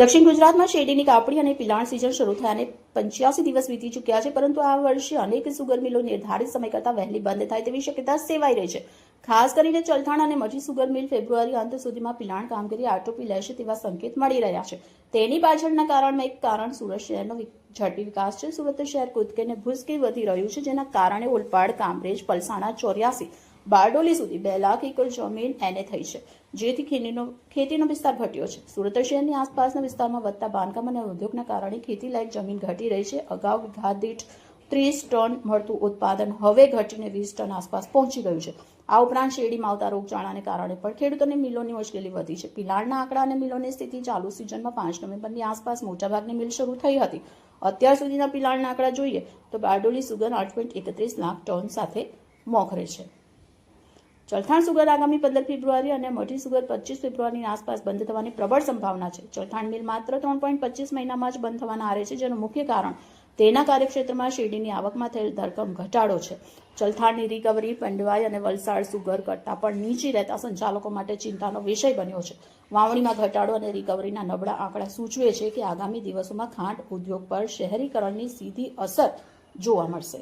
દક્ષિણ ગુજરાતમાં શેરડીની કાપણી અને પિલાણ સિઝન શરૂ થયાને પંચ્યાસી દિવસ વીતી ચૂક્યા છે, પરંતુ આ વર્ષે અનેક સુગર મિલો નિર્ધારિત સમય કરતાં વહેલી બંધ થાય તેવી શક્યતા સેવાઈ રહી છે. ખાસ કરીને ચલથાણ અને મઠી સુગર મિલ ફેબ્રુઆરી અંત સુધીમાં પિલાણ કામગીરી આટોપી લેશે તેવા સંકેત મળી રહ્યા છે. તેની પાછળના કારણમાં એક કારણ સુરત શહેરનો ઝડપી વિકાસ છે. સુરત શહેર કૂદકે અને ભૂસકે વધી રહ્યું છે, જેના કારણે ઓલપાડ, કામરેજ, પલસાણા ચોર્યાસી બારડોલી સુધી બે લાખ એકર જમીન એને થઈ છે. જેથી ખેતીનો ખેતીનો વિસ્તાર ઘટ્યો છે. સુરત શહેરની આસપાસના વિસ્તારમાં વધતા બાંધકામ અને ઉદ્યોગના કારણે ખેતી લાયક જમીન ઘટી રહી છે. અગાઉ વીઘા ત્રીસ ટન મળતું ઉત્પાદન હવે ઘટીને વીસ ટન આસપાસ પહોંચી ગયું છે. આ ઉપરાંત શેરડીમાં આવતા રોગચાળાને કારણે પણ ખેડૂતોને મિલોની મુશ્કેલી વધી છે. પિલાણના આંકડા અને મિલોની સ્થિતિ ચાલુ સિઝનમાં પાંચ નવેમ્બરની આસપાસ મોટાભાગની મિલ શરૂ થઈ હતી. અત્યાર સુધીના પિલાણના આંકડા જોઈએ તો બારડોલી સુગર આઠ પોઈન્ટ એકત્રીસ લાખ ટન સાથે મોખરે છે. ચલથાણ સુગર આગામી પંદર ફેબ્રુઆરી અને મઢી સુગર પચીસ ફેબ્રુઆરીની આસપાસ બંધ થવાની પ્રબળ સંભાવના છે. ચલથાણ મિલ માત્ર ત્રણ પોઈન્ટ પચીસ મહિનામાં જ બંધ થવાના આરે છે, જેનું મુખ્ય કારણ તેના કાર્યક્ષેત્રમાં શેરડીની આવકમાં થયેલ ધરકમ ઘટાડો છે. ચલથાણની રિકવરી પંડવાઈ અને વલસાડ સુગર કરતાં પણ નીચી રહેતા સંચાલકો માટે ચિંતાનો વિષય બન્યો છે. વાવણીમાં ઘટાડો અને રિકવરીના નબળા આંકડા સૂચવે છે કે આગામી દિવસોમાં ખાંડ ઉદ્યોગ પર શહેરીકરણની સીધી અસર જોવા મળશે.